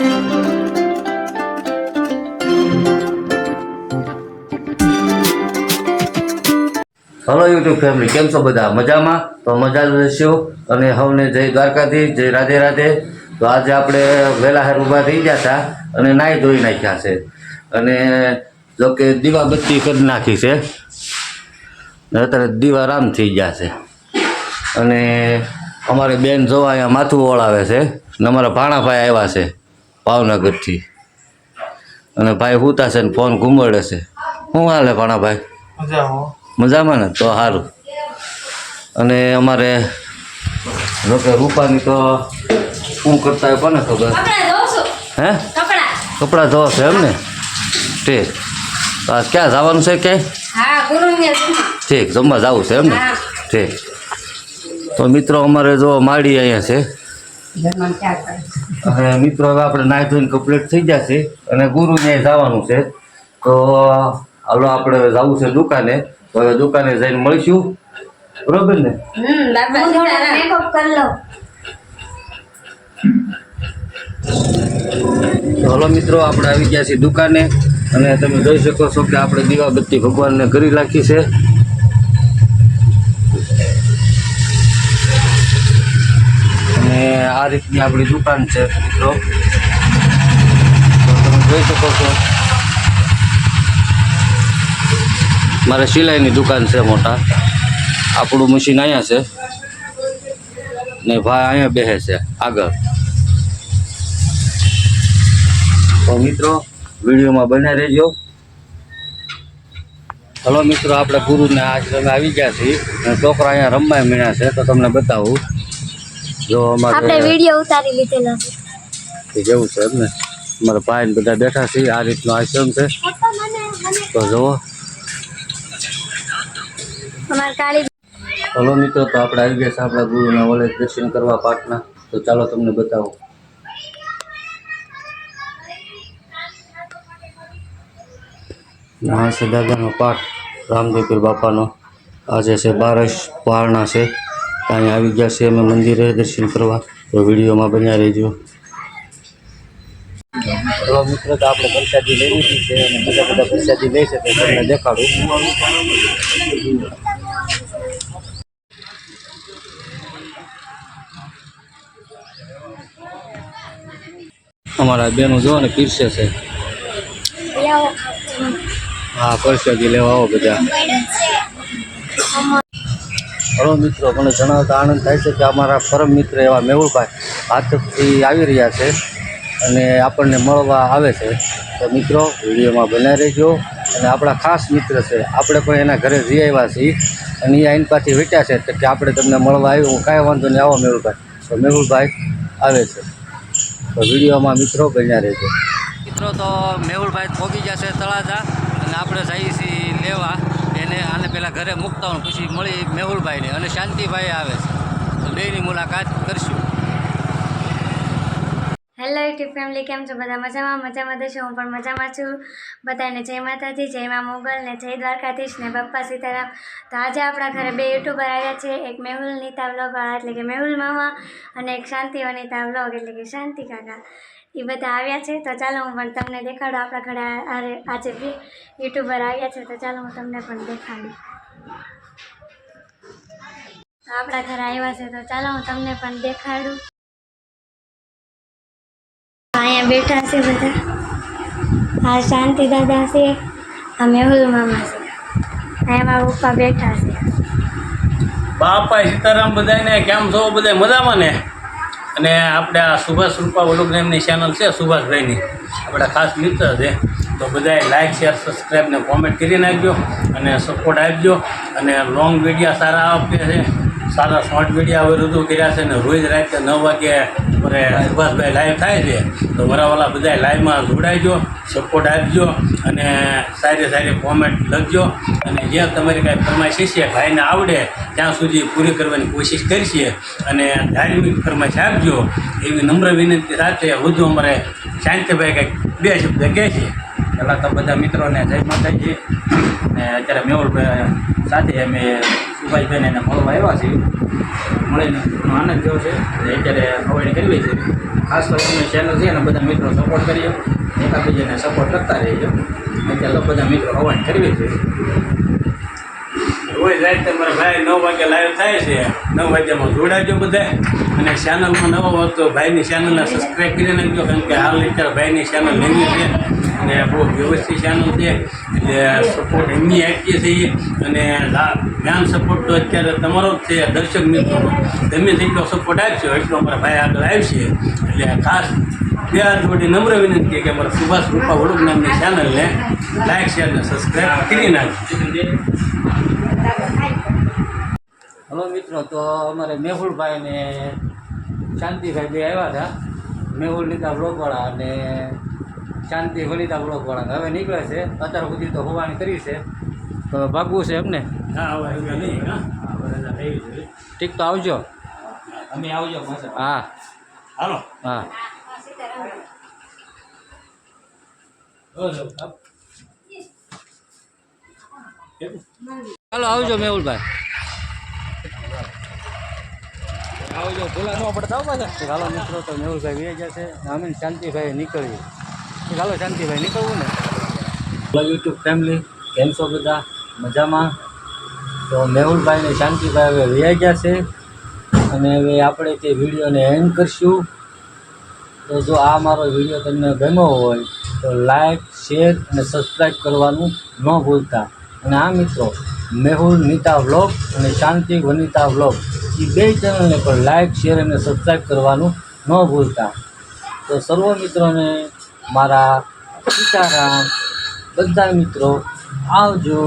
Hello YouTube family કેમ છો બધા? મજામાં? તો મજા જ રહેશો? અને હવને જય દ્વારકાથી જય રાધે રાધે. તો આજે આપણે વહેલા હાર ઊભા થઈ ગયા હતા અને નાહી ધોઈ નાખ્યા છે. અને જો કે દીવાબત્તી કરી નાખી છે. અત્યારે દીવારામ થઈ ગયા છે. અને અમારે બેન જોવા અહીંયા માથું ઓળાવે છે ને અમારા ભાણાભાઈ આવ્યા છે. ભાવનગરથી અને ભાઈ હુતા છે ને ફોન ઘૂમડે છે. શું હાલે ભાણાભાઈ મજામાં. ને? તો સારું અને અમારે જોકે રૂપાની તો શું કરતા હોય કોને ખબર? હે? કપડા? કપડાં ધોવા છે એમ ને? ઠીક. તો આ ક્યાં જવાનું છે ક્યાંય ઠીક જમવા જવું છે એમ ને? ઠીક. તો મિત્રો અમારે જો માડી અહીંયા છે. અને મિત્રો હવે આપણે નાહી ધોઈને કમ્પ્લીટ થઈ જશે અને ગુરુ ત્યાં જવાનું છે. તો હાલો આપણે હવે જવું છે દુકાને. તો હવે દુકાને જઈને મળીશું. બરોબર ને? હમ બાબા સીતારામ મેકઅપ કરી લો તો હલો મિત્રો આપણે આવી ગયા છીએ દુકાને. અને તમે જોઈ શકો છો કે આપણે દીવાબત્તી ભગવાનને કરી રાખી છે. અને આ રીતની આપણી દુકાન છે, મિત્રો. તો તમે જોઈ શકો છો. મારે સિલાઈની દુકાન છે મોટા. આપણું મશીન અહીંયા છે. ને ભાઈ અહીંયા બેસે છે, આગળ. તો મિત્રો, વિડીયોમાં બને રહેજો. હલો મિત્રો, આપણે ગુરુને આશ્રમે આવી ગયા છીએ. અને છોકરા અહીંયા રમવા મીણ્યા છે, તો તમને બતાવું. જો આપણે વીડિયો ઉતારી લીધેલો છે. જેવું છે એમ ને અમારા ભાઈ બધા બેઠા છે આ રીતનો આશ્રમ છે. તો જુઓ. હલો મિત્રો તો આપણે આવી ગયા છે આપણા ગુરુના વળે દર્શન કરવા પાઠના. તો ચાલો તમને બતાવો. આ છે દાદાનો પાઠ રામદેવપીર બાપાનો. આજે છે બારસ પહાડના છે. ત્યાં આવી ગયા છે અમે મંદિરે દર્શન કરવા. તો વિડીયોમાં બન્યા રહેજો. હલો મિત્રો તો આપણે પ્રસાદી લઈ લીધી છે અને બધા બધા પ્રસાદી લઈ છે તો તમને દેખાડું. અમારા બેનો જો ને પીરસે છે. હા પ્રસાદી લેવા આવો બધા. હલો મિત્રો, મને જણાવતા આનંદ થાય છે કે અમારા પરમ મિત્ર એવા મેહુલભાઈ હાથથી આવી રહ્યા છે અને આપણને મળવા આવે છે. તો મિત્રો, વિડીયોમાં બનાવી રહેજો અને આપણા ખાસ મિત્ર છે, આપણે પણ એના ઘરે જઈ આવ્યા છીએ અને એ આઈન પાછી વેટ્યા છે કે આપણે તમને મળવા આવ્યું, હું કાંઈ વાંધો નહીં, આવો મેહુલભાઈ. તો મેહુલભાઈ આવે છે. તો વિડીયોમાં મિત્રો બન્યા રહેજો. મિત્રો, તો મેહુલભાઈ પહોંચી જશે તળાજા અને આપણે જઈએ છીએ લેવા. એને આને પહેલાં ઘરે મૂકતા હોય પછી મળી મેહુલભાઈને અને શાંતિભાઈ આવે છે. તો બેની મુલાકાત કરશું. હેલો યુટ્યુબ ફેમિલી કેમ છો? બધા મજામાં? મજામાં દેશો હું પણ મજામાં છું. બધાને જય માતાજી, જય મા મોગલ ને જય દ્વારકાધીશ ને બપ્પા સીતારામ. તો આજે આપણા ઘરે બે યુટ્યુબર આવ્યા છે. એક મેહુલ નીતા વ્લોગવાળા એટલે કે મેહુલ મામા, અને એક શાંતિ વનિતા વ્લોગ એટલે કે શાંતિ કાકા. એ બધા આવ્યા છે. તો ચાલો હું પણ તમને દેખાડું. આપણા ઘરે આજે બે યુટ્યુબર આવ્યા છે. તો ચાલો હું તમને પણ દેખાડું. આપણા ઘરે આવ્યા છે. તો ચાલો હું તમને પણ દેખાડું. અહીંયા બેઠા છે બધા. આ શાંતિ દાદા છે. આ મેહુલ મામા છે. અહીંયા મારા પપ્પા બેઠા છે. બાપા સીતારામ બધાને કેમ છો? બધા મજામાં ને? અને આપણે આ સુભાષ રૂપા વલોગ એમની ચેનલ છે, સુભાષભાઈની. આપણા ખાસ મિત્ર છે. તો બધાએ લાઇક શેર સબસ્ક્રાઈબ ને કોમેન્ટ કરી નાખજો અને સપોર્ટ આપજો. અને લોંગ વિડીયા સારા આપે છે. સારા શોર્ટ વિડીયા હવે રજૂ કર્યા છે ને રોજ રાતે નવ વાગે મારે સુભાષભાઈ લાઈવ થાય છે. તો વરાવાલા બધા લાઈવમાં જોડાઈજો સપોર્ટ આપજો અને સારી સારી કોમેન્ટ લખજો. અને જે તમારી કાંઈ ફરમાઈશ છે ભાઈને આવડે, ત્યાં સુધી પૂરી કરવાની કોશિશ કરીએ અને ધાર્મિક ફરમાઈશ આપજો. એવી નમ્ર વિનંતી સાથે વધુ અમારે શાંતિભાઈ કંઈક બે શબ્દ કહે છે. પહેલાં તો બધા મિત્રોને જય માતાજી. અને અત્યારે મેહુલભાઈ સાથે અમે સુભાષભાઈને એને મળવા આવ્યા છે મળીને આનંદ થયો છે. અત્યારે ખવડી કરવી છે. ખાસ કરીને ચેનલ છે અને બધા મિત્રો સપોર્ટ કરીએ એકાબીજાને સપોર્ટ કરતા રહીએ અત્યારે બધા મિત્રો અવાણી કરવી જોઈએ રોજ રાત તમારા ભાઈ નવ વાગે લાઈવ થાય છે. નવ વાગ્યામાં જોડાજો બધા. અને ચેનલમાં નવો તો ભાઈની ચેનલને સબસ્ક્રાઈબ કરી નાખજો, કારણ કે હાલ અત્યારે ભાઈની ચેનલ લેવી છે. અને બહુ વ્યવસ્થિત ચેનલ છે. એટલે સપોર્ટ એમની આપીએ છીએ. અને જ્ઞાન સપોર્ટ તો અત્યારે તમારો જ છે, દર્શક મિત્રો. તમે જેટલો સપોર્ટ આપશો, એટલો અમારા ભાઈ આગળ આવશે. એટલે ખાસ બે હાથ નમ્ર વિનંતી કે અમારા સુભાષ રૂપા વડુક નામની ચેનલને લાઈક શેર અને સબસ્ક્રાઈબ કરી નાખજો. હલો મિત્રો, તો અમારે મેહુલભાઈ ને શાંતિભાઈ બે આવ્યા હતા. મેહુલ લીધા બ્લોકવાળા અને શાંતિ વનિતા બ્લોકવાળા હવે નીકળે છે. અત્યાર સુધી તો હોવાની કરી છે. તો ભાગવું છે એમને. ઠીક તો આવજો. અમે આવજો હા. હાલો. હા. ચાલો આવજો મેહુલભાઈ. આવજો ભૂલા ન પડતા પાછા. ચાલો મિત્રો તો મેહુલભાઈ વેજા છે. અમે શાંતિભાઈ નીકળીએ ચાલો શાંતિભાઈ, નીકળવું ને? હેલો યુટ્યુબ ફેમિલી કેમ છો બધા? મજામાં? તો મેહુલભાઈ ને શાંતિભાઈ હવે વ્યાઈ ગયા છે. અને હવે આપણે તે વિડીયોને એન્ડ કરશું. તો જો આ મારો વીડિયો તમને ગમ્યો હોય, તો લાઈક શેર અને સબસ્ક્રાઈબ કરવાનું ન ભૂલતા. અને આ મિત્રો, મેહુલ નીતા વ્લોગ અને શાંતિ વનિતા વ્લોગ એ બે ચેનલને પણ લાઈક શેર અને સબસ્ક્રાઈબ કરવાનું ન ભૂલતા. તો સર્વ મિત્રોને મારા સીતારામ બધા મિત્રો આવજો.